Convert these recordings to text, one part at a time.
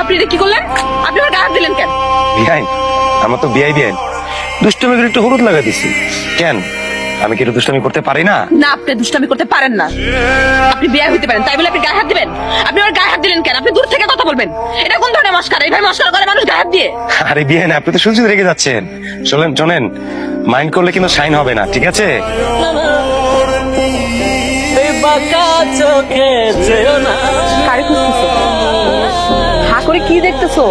আপনি এটা কি করলেন? আপনি আমার গায়ে হাত দিলেন কেন? বিহাইন আমার তো বিয়াই একটু হলুদ লাগা দিছি। কেন? আমি কি একটু দুষ্টমি করতে পারি না? না আপনি দুষ্টামি করতে পারেন না। আপনি বিয়ে হইতে পারেন তাই বলে আপনি গায়ে হাত দিবেন? আপনি আমার গায়ে হাত দিলেন কেন? আপনি দূর থেকে কথা বলবেন। এটা কোন ধরনের মস্কার? এইভাবে মস্কার করে মানুষ গায়ে হাত দিয়ে। আরে বিয়াইন আপনি তো শুনছি রেগে যাচ্ছেন। শোনেন শোনেন মাইন্ড করলে কিন্তু সাইন হবে না ঠিক আছে? না। কারে খুঁজতেছো? করে কি দেখতেছো?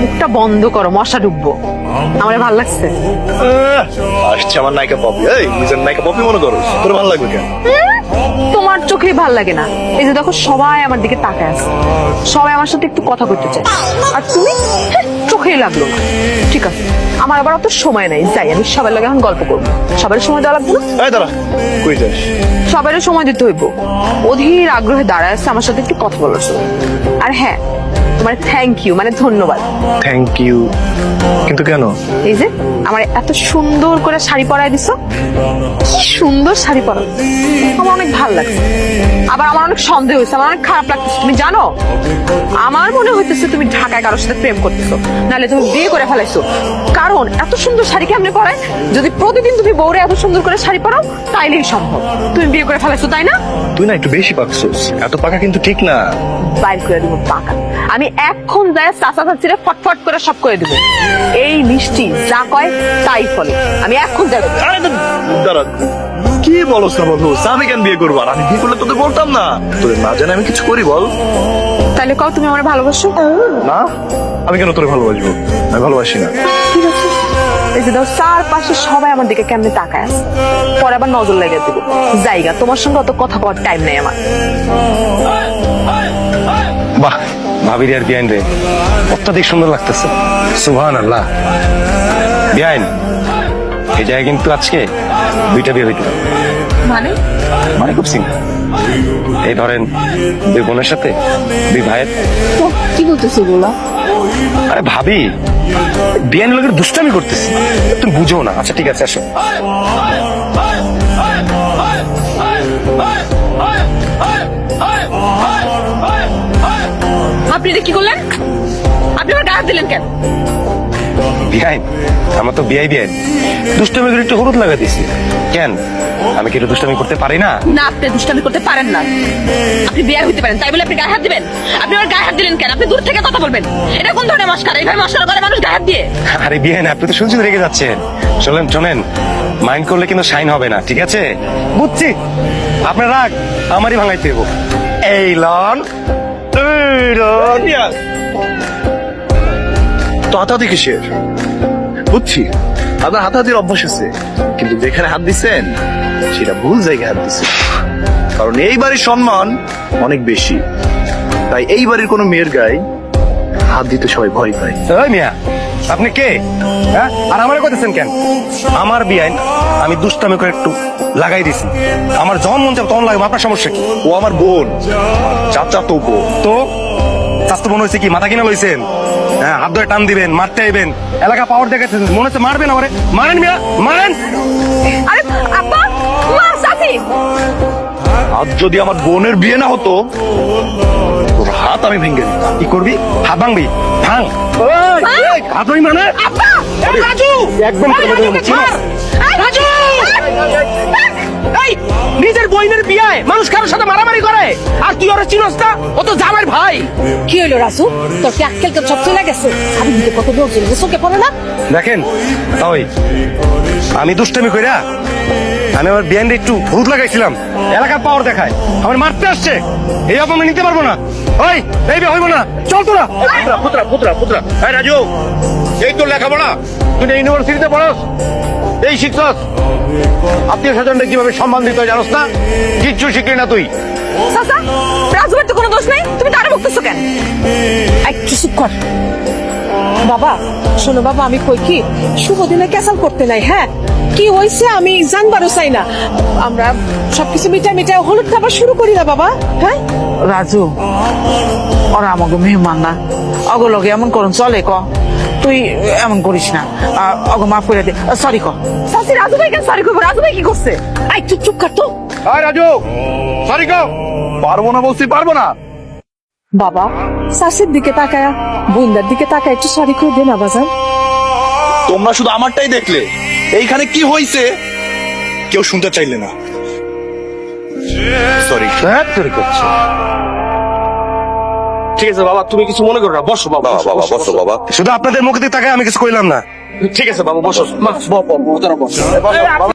মুখটা বন্ধ করো মশা ডুববো। আমার ভালো লাগছে? আসছে আমার নায়িকা পপি। এই নিজের নায়িকা পপি মনে করো। তোর ভালো লাগবে কেন? তোমার চোখে ভালো লাগে না। এই যে দেখো সবাই আমার দিকে তাকায় আছে। সবাই আমার সাথে একটু কথা করতে চায়। আর তুমি? হ্যাঁ, চোখেই লাগল ঠিক আছে। আমার আবার অত সময় নাই যাই আমি সবার লাগে এখন গল্প করব। সবার সময় দেওয়া লাগবে না? এই দাঁড়া কই যাস? সবারও সময় দিতে হইব। অধীর আগ্রহে দাঁড়ায় আছে আমার সাথে একটু কথা বলার জন্য। আর হ্যাঁ তোমার থ্যাংক ইউ মানে ধন্যবাদ। থ্যাংক ইউ কিন্তু কেন? এই যে আমার এত সুন্দর করে শাড়ি পরায় দিছো। কি সুন্দর শাড়ি পরা। আমার অনেক ভালো লাগছে। আবার আমার অনেক সন্দেহ হয়েছে আমার অনেক খারাপ লাগতেছে। তুমি জানো? আমার মনে হইতেছে তুমি ঢাকায় কারোর সাথে প্রেম করতেছো। নাহলে তুমি বিয়ে করে ফেলাইছো। কারণ এত সুন্দর শাড়ি কেমনে পরায়? যদি প্রতিদিন তুমি বউরে এত সুন্দর করে শাড়ি পরাও তাইলেই সম্ভব। তুমি বিয়ে করে ফেলাইছো তাই না? তুই না একটু বেশি পাকছিস। এত পাকা কিন্তু ঠিক না। বাইর করে দিব পাকা। আমি এখন যায় চাচা চাচিরে ফটফট করে সব করে দিব। এই মিষ্টি যা কয় তাই ফলে। আমি এখন আরে তো দাঁড়া। কি বলো বন্ধু? আমি কেন বিয়ে করব? আর আমি বিয়ে করলে তোদের বলতাম না। তোদের না জানে আমি কিছু করি বল। তাহলে কও তুমি আমার ভালোবাসো? না? আমি কেন তোরে ভালোবাসবো? আমি ভালোবাসি না। যে দাও চারপাশে সবাই আমার দিকে কেমনে তাকায় আছে? পরে আবার নজর লেগে দেবো। জায়গা তোমার সঙ্গে অত কথা কওয়ার টাইম নেই আমার। বাহ ভাবির আর বিয়াইন রে অত্যাধিক সুন্দর লাগতেছে। সুহান আল্লাহ বিয়াইন এই জায়গায় কিন্তু আজকে দুইটা বিয়ে হইতে। মানে? মানে খুব সিম্পল। এই ধরেন দুই বোনের সাথে দুই ভাইয়ের। কি বলতেছো বলা আরে ভাবি বিয়ান লোকের দুষ্টামি করতেছি। তুমি বুঝো না। আচ্ছা ঠিক আছে আসো। আপনি এটা কি করলেন? আপনি আমার গায়ে দিলেন কেন? বিয়াইন আমার তো বিয়াই বিয়াইন দুষ্টামি করে একটু হলুদ লাগা দিছি কেন? আমি কি দুষ্টামি করতে পারি না? না আপনি দুষ্টামি করতে পারেন না। আপনি বিয়ে হইতে পারেন তাই বলে আপনি গায়ে হাত দিবেন? আপনি আমার গায়ে হাত দিলেন কেন? আপনি দূর থেকে কথা বলবেন। এটা কোন ধরনের মস্কার? এইভাবে মস্কার করে মানুষ গায়ে হাত দিয়ে? আরে বিয়াইন আপনি তো শুনছি রেগে যাচ্ছেন। শোনেন শোনেন মাইন্ড করলে কিন্তু সাইন হবে না ঠিক আছে? বুঝছি। আপনার রাগ আমারই ভাঙাইতে দেবো এই লন এই লন। তো হাতাহাতি কিসের? বুঝছি। আপনার হাতাহাতির অভ্যাস আছে কিন্তু যেখানে হাত দিচ্ছেন সেটা ভুল জায়গায় হাত দিচ্ছেন কারণ এই বাড়ির সম্মান অনেক বেশি। তাই এই বাড়ির কোনো মেয়ের গায়ে হাত দিতে সবাই ভয় পায়। মিয়া আপনি কে? হ্যাঁ? আর আমার করতেছেন কেন? আমার বিয়াইন আমি দুষ্টামি করে একটু লাগাই দিছি। আমার যখন মন চাপ তখন লাগবে আপনার সমস্যা কি? ও আমার বোন চাচা তো বোন। তো? স্বাস্থ্য মনে হয়েছে কি? মাথা কিনা লইছেন? হ্যাঁ হাত ধরে টান দিবেন মারতে আইবেন। এলাকা পাওয়ার দেখাচ্ছেন মনে হচ্ছে মারবেন আমারে? মারেন মিয়া মারেন! আরে আপা! সাথী আজ যদি আমার বোনের বিয়ে না হতো তোর হাত আমি ভেঙে কি করবি? হাত ভাঙবি? ভাঙ। হাত ভাঙি মানে? রাজু! একদম রাজু! নিজের বইনের বিয়ায় মানুষ কারোর সাথে মারামারি করে। আর তুই ওরা চিনস না ও তো জামাইর ভাই। কি হইল রাজু? তোর কি আক্কেল তোর সব চলে গেছে? আমি কত লোক চলে চোখে পড়ে না? দেখেন ওই আমি দুষ্টামি কইরা আমি আমার বিয়ান একটু হলুদ লাগাইছিলাম। এলাকার পাওয়ার দেখায়। আমার মারতে আসছে। এই অপমান নিতে পারব না। ওই এই বিয়ে হইব না। চল তোরা। পুত্রা পুত্রা পুত্রা পুত্রা। এই রাজু এই তোর লেখাপড়া? তুই না ইউনিভার্সিটিতে পড়াস এই শিখছস? আত্মীয় স্বজনদের কীভাবে সম্মান দিতে হয় জানোস না? কিচ্ছু শিখলি না তুই। রাজুর তো কোনো দোষ নেই? তুমি তারে বকতেছো কেন? একটু চুপ কর। বাবা শোনো বাবা আমি কই কি? শুভ দিনে ক্যাসাল করতে নাই হ্যাঁ? কি হয়েছে আমি জানবারও চাই না। আমরা সবকিছু মিটাই মিটাই হলুদ খাবার শুরু করি না বাবা হ্যাঁ? রাজু ওরা আমাকে মেহমান না। অগলগে এমন করুন চলে ক। তুই এমন করিস না। আহ, অগ মাফ করে দে। সরি ক। চাচি রাজু ভাই কেন সরি করব। রাজু ভাই কি করছে? আই তুই চুপ কর তো। রাজু। সরি গো পারব না বলছি পারব না। বাবা শাশের দিকে তাকায়া বন্দার দিকে তাকায় একটু সরি করে দে না বাজান তোমরা শুধু আমারটাই দেখলে। এইখানে কি হয়েছে কেউ শুনতে চাইলে না। সরি হ্যাঁ করছে। ঠিক আছে বাবা তুমি কিছু মনে করো না বসো বাবা বাবা বাবা বসো বাবা। শুধু আপনাদের মুখ দিয়ে তাকায় আমি কিছু কইলাম না। ঠিক আছে বাবা বসো। মা, ব- ব- ব- বসো।